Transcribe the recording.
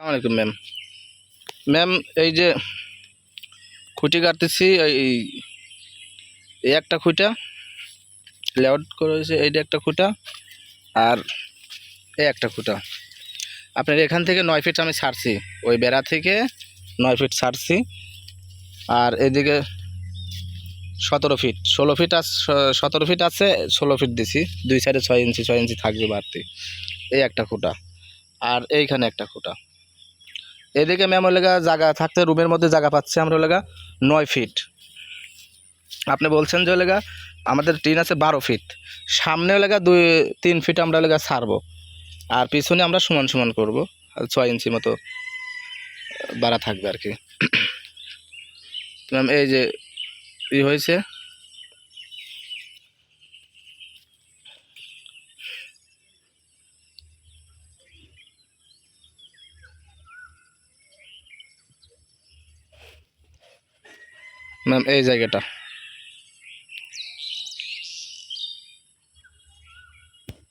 আসসালামাইকুম ma'am ma'am এই যে খুঁটি কাটতেছি, এই এই একটা খুঁটা লেআউট করে হয়েছে এইটা একটা খুঁটা আর এই একটা খুঁটা। আপনার এখান থেকে নয় ফিট আমি ছাড়ছি, ওই বেড়া থেকে নয় ফিট ছাড়ছি আর এদিকে সতেরো ফিট ষোলো ফিট আস সতেরো ফিট আছে, ষোলো ফিট দিছি, দুই সাইডে ছয় ইঞ্চি ছয় ইঞ্চি থাকবে বাড়তি। এই একটা খুঁটা আর এইখানে একটা খুঁটা। এদিকে ম্যাম ওলেগা জায়গা থাকতে রুমের মধ্যে জায়গা পাচ্ছে আমরা ওলেগা নয় ফিট আপনি বলছেন যে ওলেগা আমাদের টিন আছে বারো ফিট সামনে ওলেগা দুই, তিন ফিট আমরা ওলেগা ছাড়বো। আর পিছনে আমরা সমান সমান করব। ছয় ইঞ্চি মতো বাড়া থাকবে আর কি। ম্যাম এই যে ই হয়েছে ম্যাম এই জায়গাটা।